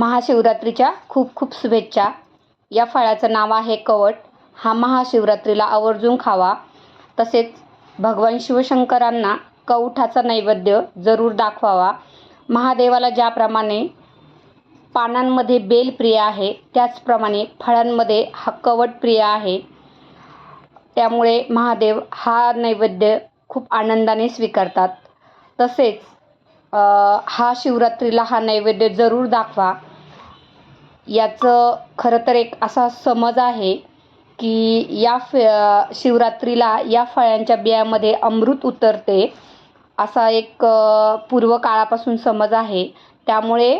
महाशिवरात्रीच्या खूप खूप शुभेच्छा. या फळाचं नाव आहे कवट. हा महाशिवरात्रीला आवर्जून खावा. तसेच भगवान शिवशंकरांना कवठाचा नैवेद्य जरूर दाखवावा. महादेवाला ज्याप्रमाणे पानांमध्ये बेल प्रिय आहे त्याचप्रमाणे फळांमध्ये हा कवट प्रिय आहे. त्यामुळे महादेव हा नैवेद्य खूप आनंदाने स्वीकारतात. तसेच हा शिवरात्रीला हा नैवेद्य जरूर दाखवा. याचं खरं तर एक असा समज आहे की या फ शिवरात्रीला या फळांच्या बियामध्ये अमृत उतरते असा एक पूर्व काळापासून समज आहे. त्यामुळे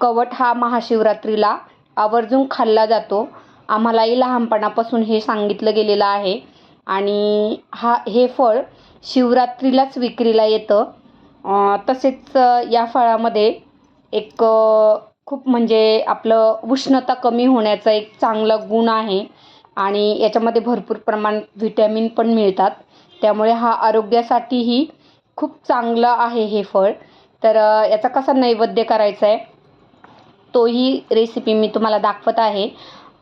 कवट हा महाशिवरात्रीला आवर्जून खाल्ला जातो. आम्हालाही लहानपणापासून हे सांगितलं गेलेलं आहे. आणि हा हे फळ शिवरात्रीलाच विक्रीला येतं. तसेच या फळामध्ये एक खूप म्हणजे आपलं उष्णता कमी होण्याचा एक चांगला गुण आहे. आणि याच्यामध्ये भरपूर प्रमाणात व्हिटॅमिन पण मिळतात. त्यामुळे हा आरोग्यासाठीही खूप चांगलं आहे हे फळ. तर याचा कसा नैवेद्य करायचा आहे? तोही रेसिपी मी तुम्हाला दाखवत आहे.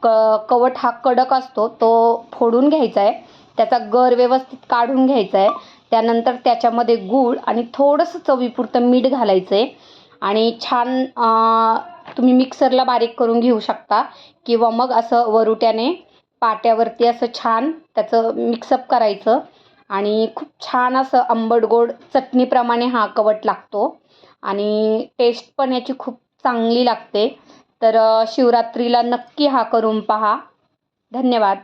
क कवट हा कडक असतो तो फोडून घ्यायचा आहे. त्याचा गर व्यवस्थित काढून घ्यायचा आहे. त्यानंतर त्याच्यामध्ये गूळ आणि थोडंसं चवीपुरतं मीठ घालायचं आहे आणि छान तुम्ही मिक्सरला बारीक करून घेऊ शकता. किंवा मग असं वरुट्याने पाट्यावरती असं छान त्याचं मिक्सअप करायचं. आणि खूप छान असं आंबट गोड चटणीप्रमाणे हा कवट लागतो. आणि टेस्ट पण याची खूप चांगली लागते. तर शिवरात्रीला नक्की हा करून पहा. धन्यवाद.